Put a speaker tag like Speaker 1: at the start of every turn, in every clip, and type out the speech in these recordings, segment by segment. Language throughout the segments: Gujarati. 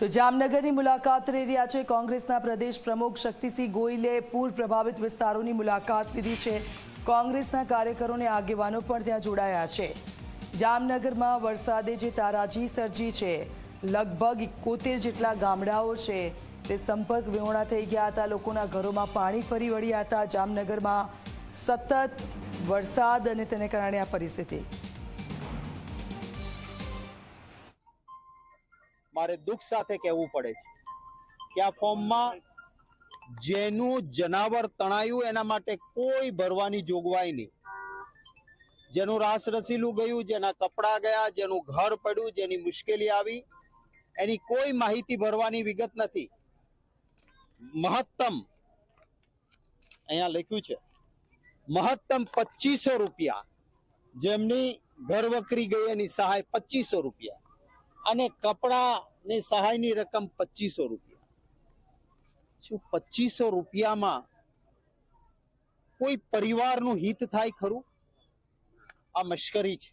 Speaker 1: તો જામનગરની મુલાકાત લઈ રહ્યા છે. કોંગ્રેસના પ્રદેશ પ્રમુખ શક્તિસિંહ ગોયલે પૂર પ્રભાવિત વિસ્તારોની મુલાકાત લીધી છે. કોંગ્રેસના કાર્યકરો અને આગેવાનો પણ ત્યાં જોડાયા છે. જામનગરમાં વરસાદે જે તારાજી સર્જી છે, લગભગ એકોતેર જેટલા ગામડાઓ છે, તે સંપર્ક વિહોણા થઈ ગયા હતા. લોકોના ઘરોમાં પાણી ફરી વળ્યા હતા. જામનગરમાં સતત વરસાદ અને તેને કારણે આ પરિસ્થિતિ
Speaker 2: મારે દુઃખ સાથે કહેવું પડે છે. કે આ ફોર્મમાં જેનું જનાવર તણાયું એના માટે કોઈ ભરવાની જોગવાઈ નહીં. જેનું રાસ રસીલું ગયું, જેના કપડાં ગયા, જેનું ઘર પડ્યું, જેની મુશ્કેલી આવી, એની કોઈ માહિતી ભરવાની વિગત નથી. મહત્તમ, અહીંયા લખ્યું છે, મહત્તમ પચીસો રૂપિયા જેમની ઘર વકરી ગઈ એની સહાય પચીસો રૂપિયા. અને કપડાની સહાયની રકમ પચીસો રૂપિયા. શું પચીસો રૂપિયામાં કોઈ પરિવારનું હિત થાય ખરું? આ મશ્કરી છે.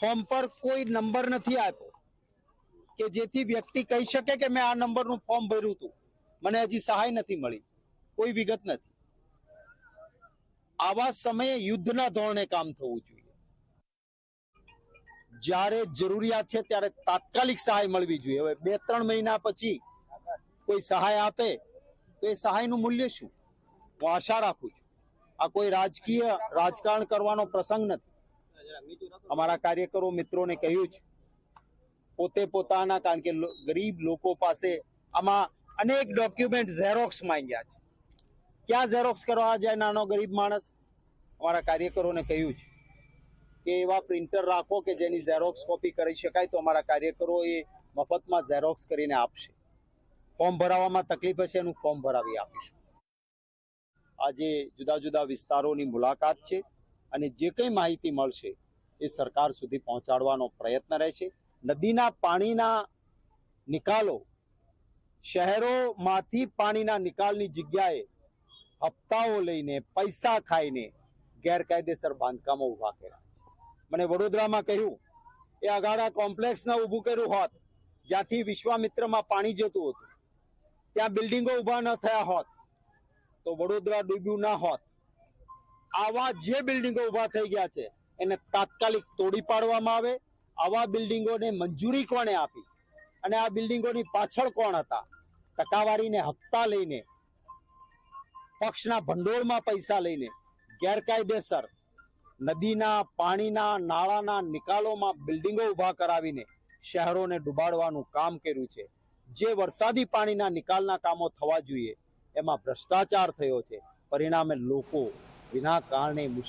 Speaker 2: ફોર્મ પર કોઈ નંબર નથી આપ્યો કે જેથી વ્યક્તિ કહી શકે કે મેં આ નંબરનું ફોર્મ ભર્યું હતું. મને હજી સહાય નથી મળી. કોઈ વિગત નથી. આવા સમયે યુદ્ધના ધોરણે કામ થવું જોઈએ. જ્યારે જરૂરિયાત છે ત્યારે તાત્કાલિક સહાય મળવી જોઈએ. હવે બે ત્રણ મહિના પછી કોઈ સહાય આપે, તો એ સહાયનું મૂલ્ય શું? હું આશા રાખું છું. આ કોઈ રાજકીય રાજકારણ કરવાનો પ્રસંગ નથી. અમારા કાર્યકરો, મિત્રોને કહ્યું છે, પોતે પોતાના, કારણ કે ગરીબ લોકો પાસે આમાં અનેક ડોક્યુમેન્ટ ઝેરોક્સ માંગ્યા છે. ક્યાં ઝેરોક્સ કરવા જાય નાનો ગરીબ માણસ? અમારા કાર્યકરોને કહ્યું છે. કે એવા પ્રિન્ટર રાખો કે જેની ઝેરોક્સ કોપી કરી શકાય તો અમારા કાર્યકરો એ મફતમાં ઝેરોક્સ કરીને આપશે. ફોર્મ ભરાવવામાં તકલીફ હશે એનું ફોર્મ ભરાવી આપીશું. આજે જુદા જુદા વિસ્તારોની મુલાકાત છે અને જે કંઈ માહિતી મળશે એ સરકાર સુધી પહોંચાડવાનો પ્રયત્ન રહેશે. નદીના પાણીના નિકાલો, શહેરોમાંથી પાણીના નિકાલની જગ્યાએ હપ્તાઓ લઈને પૈસા ખાઈને ગેરકાયદેસર બાંધકામો ઊભા કર્યા. મને વડોદરામાં કહ્યું, એ અગાડા કોમ્પ્લેક્સને ઊભું કર્યું હોત, જ્યાંથી વિશ્વામિત્રમાં પાણી જતું હતું, ત્યાં બિલ્ડિંગો ઊભા ન થયા હોત, તો વડોદરા ડૂબ્યું ના હોત. આવા જે બિલ્ડિંગો ઊભા થઈ ગયા છે, એને તાત્કાલિક તોડી પાડવામાં આવે, આવા બિલ્ડિંગોને મંજૂરી કોણે આપી? અને આ બિલ્ડિંગોની પાછળ કોણ હતા? ટકાવારીને હપ્તા લઈને, પક્ષના ભંડોળમાં પૈસા લઈને, ગેરકાયદેસર નદીના, પાણીના, નાળાના નિકાલોમાં બિલ્ડિંગો ઊભા કરાવીને શહેરોને ડૂબાડવાનું કામ કર્યું છે. જે વરસાદી પાણીના નિકાલના કામો થવા જોઈએ, એમાં ભ્રષ્ટાચાર થયો છે. પરિણામે લોકો વિના કારણે